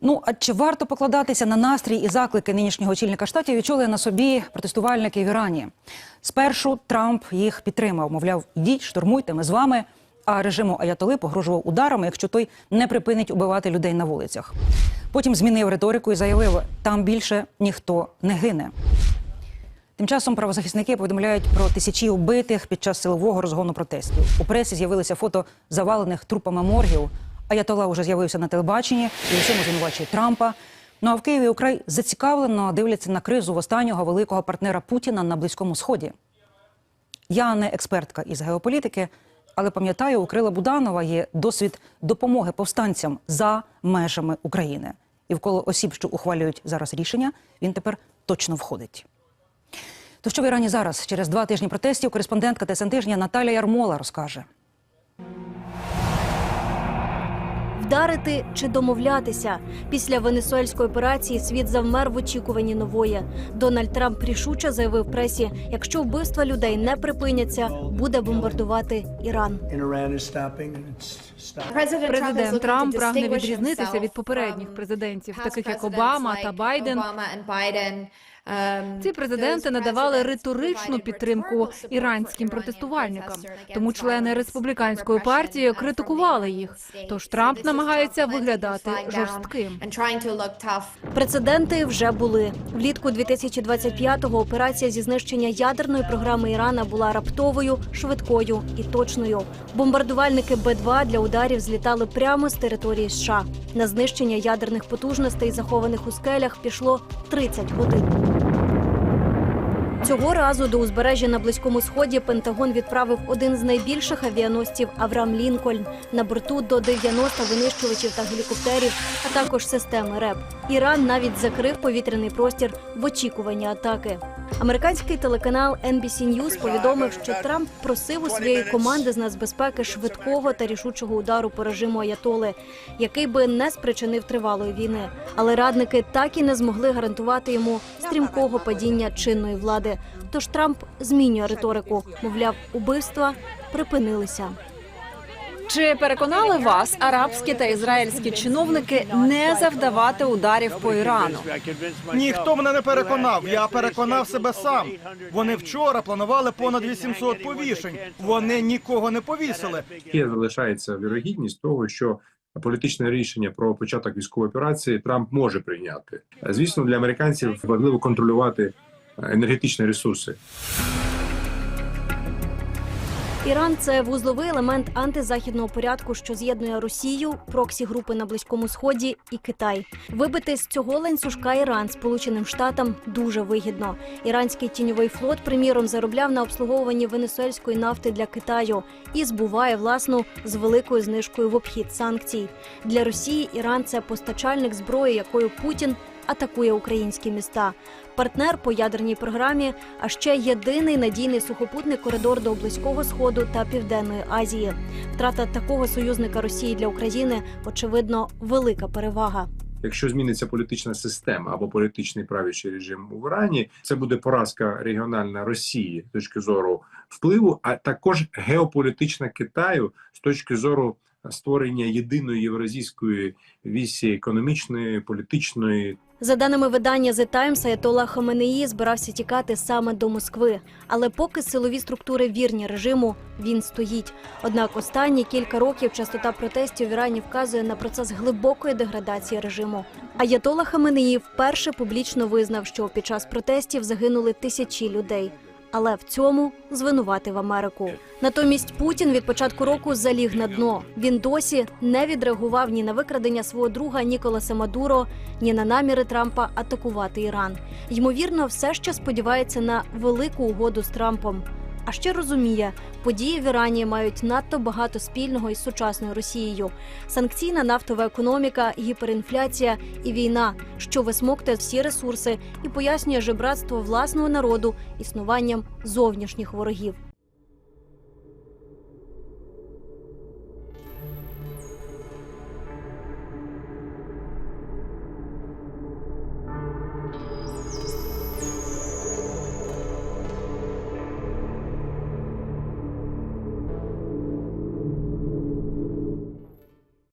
Ну а чи варто покладатися на настрій і заклики нинішнього очільника штатів відчули на собі протестувальники в Ірані? Спершу Трамп їх підтримав, мовляв, йдіть, штурмуйте, ми з вами. А режиму Аятоли погрожував ударами, якщо той не припинить убивати людей на вулицях. Потім змінив риторику і заявив, там більше ніхто не гине. Тим часом правозахисники повідомляють про тисячі убитих під час силового розгону протестів. У пресі з'явилися фото завалених трупами моргів. Аятола вже з'явився на телебаченні і у цьому звинувачує Трампа. Ну а в Києві украй зацікавлено дивляться на кризу в останнього великого партнера Путіна на Близькому Сході. Я не експертка із геополітики, але пам'ятаю, у Крила Буданова є досвід допомоги повстанцям за межами України. І в коло осіб, що ухвалюють зараз рішення, він тепер точно входить. То що в Ірані зараз? Через два тижні протестів кореспондентка ТСН тижня Наталя Ярмола розкаже. Вдарити чи домовлятися після венесуельської операції світ завмер в очікуванні нової. Дональд Трамп рішуче заявив пресі: якщо вбивства людей не припиняться, буде бомбардувати Іран. Президент Трамп прагне відрізнитися від попередніх президентів, таких як Обама та Байден. Ці президенти надавали риторичну підтримку іранським протестувальникам. Тому члени республіканської партії критикували їх. Тож Трамп намагається виглядати жорстким. Прецеденти вже були влітку 2025-го Операція зі знищення ядерної програми Ірана була раптовою, швидкою і точною. Бомбардувальники Б-2 для ударів злітали прямо з території США. На знищення ядерних потужностей, захованих у скелях, пішло 30 годин. Цього разу до узбережжя на близькому сході Пентагон відправив один з найбільших авіаносців Авраам Лінкольн. На борту до 90 винищувачів та гелікоптерів, а також системи РЕП. Іран навіть закрив повітряний простір в очікуванні атаки. Американський телеканал NBC News повідомив, що Трамп просив у своєї команди з нацбезпеки швидкого та рішучого удару по режиму Аятоли, який би не спричинив тривалої війни. Але радники так і не змогли гарантувати йому стрімкого падіння чинної влади. Тож Трамп змінює риторику. Мовляв, убивства припинилися. Чи переконали вас арабські та ізраїльські чиновники не завдавати ударів по Ірану? Ніхто мене не переконав. Я переконав себе сам. Вони вчора планували понад 800 повішень. Вони нікого не повісили. Є залишається вірогідність того, що політичне рішення про початок військової операції Трамп може прийняти. Звісно, для американців важливо контролювати енергетичні ресурси. Іран це вузловий елемент антизахідного порядку, що з'єднує Росію, проксі групи на близькому сході і Китай. Вибити з цього ланцюжка Іран Сполученим Штатам дуже вигідно. Іранський тіньовий флот, приміром, заробляв на обслуговуванні венесуельської нафти для Китаю і збуває власну з великою знижкою в обхід санкцій. Для Росії Іран це постачальник зброї, якою Путін атакує українські міста. Партнер по ядерній програмі, а ще єдиний надійний сухопутний коридор до близького сходу та південної Азії. Втрата такого союзника Росії для України очевидно велика перевага. Якщо зміниться політична система або політичний правлячий режим в Ірані, це буде поразка регіональна Росії з точки зору впливу, а також геополітична Китаю з точки зору створення єдиної євразійської вісі економічної, політичної За даними видання The Times, Аятола Хаменеї збирався тікати саме до Москви. Але поки силові структури вірні режиму, він стоїть. Однак останні кілька років частота протестів в Ірані вказує на процес глибокої деградації режиму. Аятола Хаменеї вперше публічно визнав, що під час протестів загинули тисячі людей. Але в цьому звинуватив Америку. Натомість Путін від початку року заліг на дно. Він досі не відреагував ні на викрадення свого друга Ніколаса Мадуро, ні на наміри Трампа атакувати Іран. Ймовірно, все ще сподівається на велику угоду з Трампом. А ще розуміє, події в Ірані мають надто багато спільного із сучасною Росією: санкційна нафтова економіка, гіперінфляція і війна, що висмоктує всі ресурси і пояснює жебратство власного народу існуванням зовнішніх ворогів.